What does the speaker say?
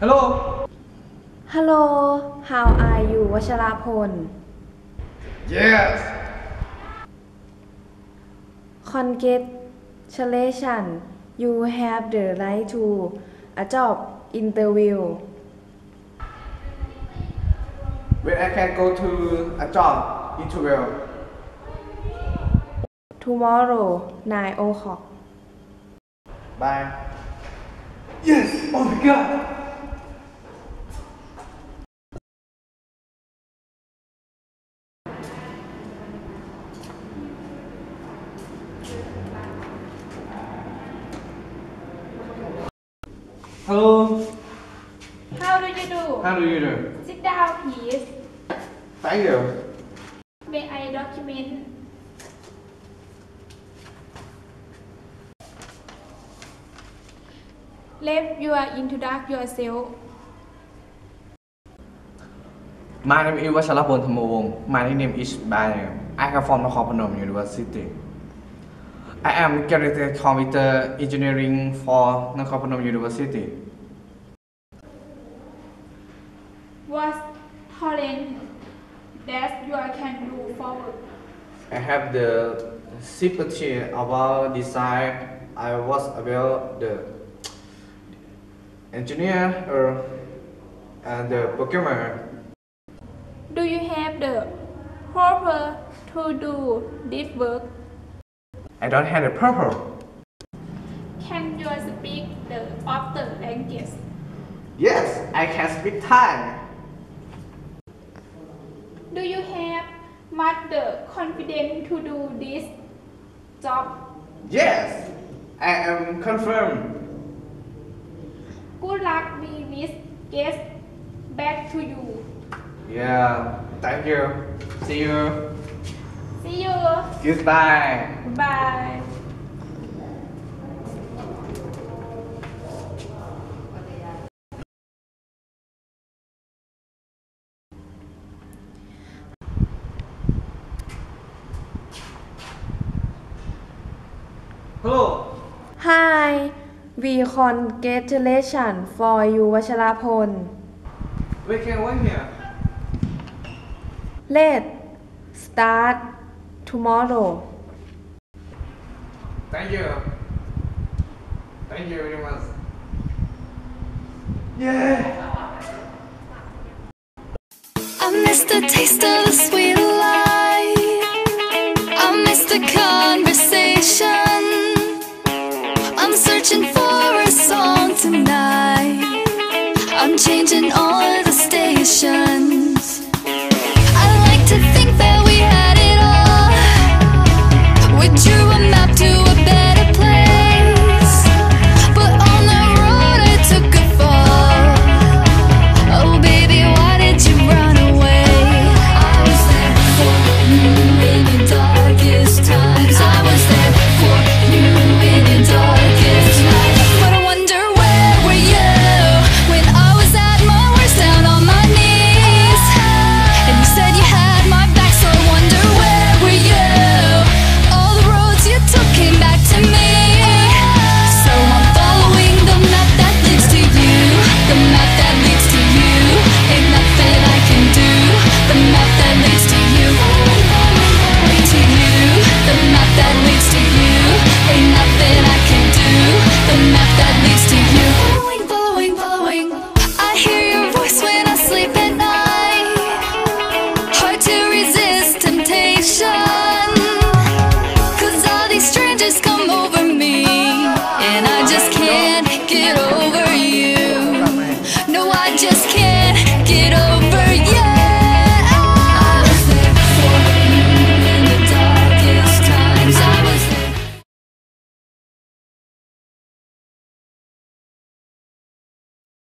Hello Hello how are you วชราพล Yes Congratulations you have the right to a job interview When I can go to a job interview tomorrow 9 o'clock Bye Yes Oh my god Hello How do you do? How do you do? Sit down, please. Thank you May I document? Let you are introduce yourself. My name is Vacharapon Thamawong. My name is Daniel. I have from Nakhon Phanom University. I am graduate computer engineering for Nakhon Phanom University. What talent that you can do forward? I have the sympathy about design. I was about the engineer or and the programmer. Do you have the proper to do this work? I don't have a purple. Can you speak the other language? Yes, I can speak Thai. Do you have much the confidence to do this job? Yes, I am confirmed. Good luck. We will get back to you. Yeah, thank you. See you. See you. Goodbye. Bye. Hello. Hi we congratulations for you วชราพล We can wait here. Let's start tomorrow Thank you. Thank you very much. Yeah. I miss the taste of the sweet life. I miss the conversation. I'm searching for a song tonight. I'm changing all the stations.